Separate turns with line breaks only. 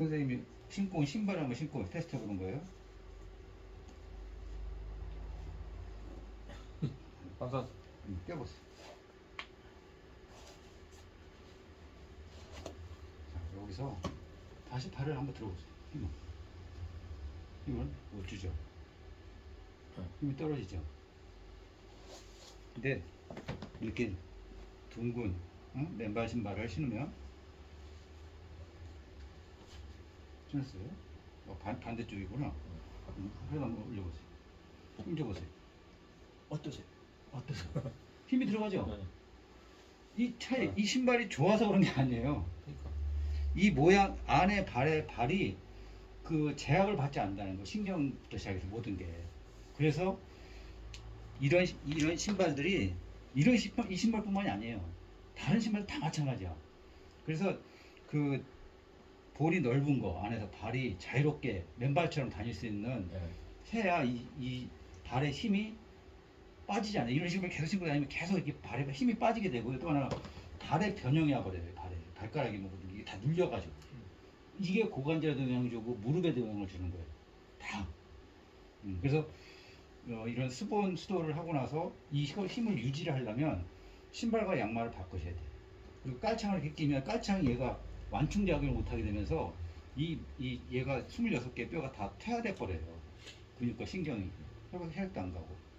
선생님이 신고 온 신발 한번 신고 테스트 해보는 거예요.
항상
음, 껴보세요. 자, 여기서 다시 발을 한번 들어보세요. 힘을. 힘을 못 주죠.
네.
힘이 떨어지죠. 근데 이렇게 둥근 응? 맨발 신발을 신으면 신었어요? 어, 반, 반대쪽이구나. 응, 그래도 한번 올려보세요. 힘 줘보세요. 어떠세요? 어떠세요? 힘이 들어가죠?
네.
이 차이,
네.
이 신발이 좋아서 그런 게 아니에요.
그러니까
이 모양 안에 발의 발이 그 제약을 받지 않는다는 거 신경부터 시작해서 모든 게 그래서 이런 시- 이런 신발들이 이런 신발 이 신발뿐만이 아니에요 다른 신발 다 마찬가지야 그래서 그 볼이 넓은 거 안에서 발이 자유롭게 맨발처럼 다닐 수 있는
네.
해야 이, 이 발에 힘이 빠지지 않아요. 이런 식으로 계속 신고 다니면 계속 이렇게 발에 힘이 빠지게 되고 또 하나 발의 변형이 와버려요. 발에 발가락이 뭐 이게 다 눌려가지고 이게 고관절에도 영향을 주고 무릎에도 영향을 주는 거예요. 다. 음, 그래서 어, 이런 수본 수도를 하고 나서 이 힘을 유지를 하려면 신발과 양말을 바꾸셔야 돼요. 그리고 깔창을 이렇게 끼면 깔창이 얘가 완충 작용을 못하게 되면서 이, 이 얘가 26개 뼈가 다 퇴화돼 버려요. 근육과 신경이. 혈액도 안 가고.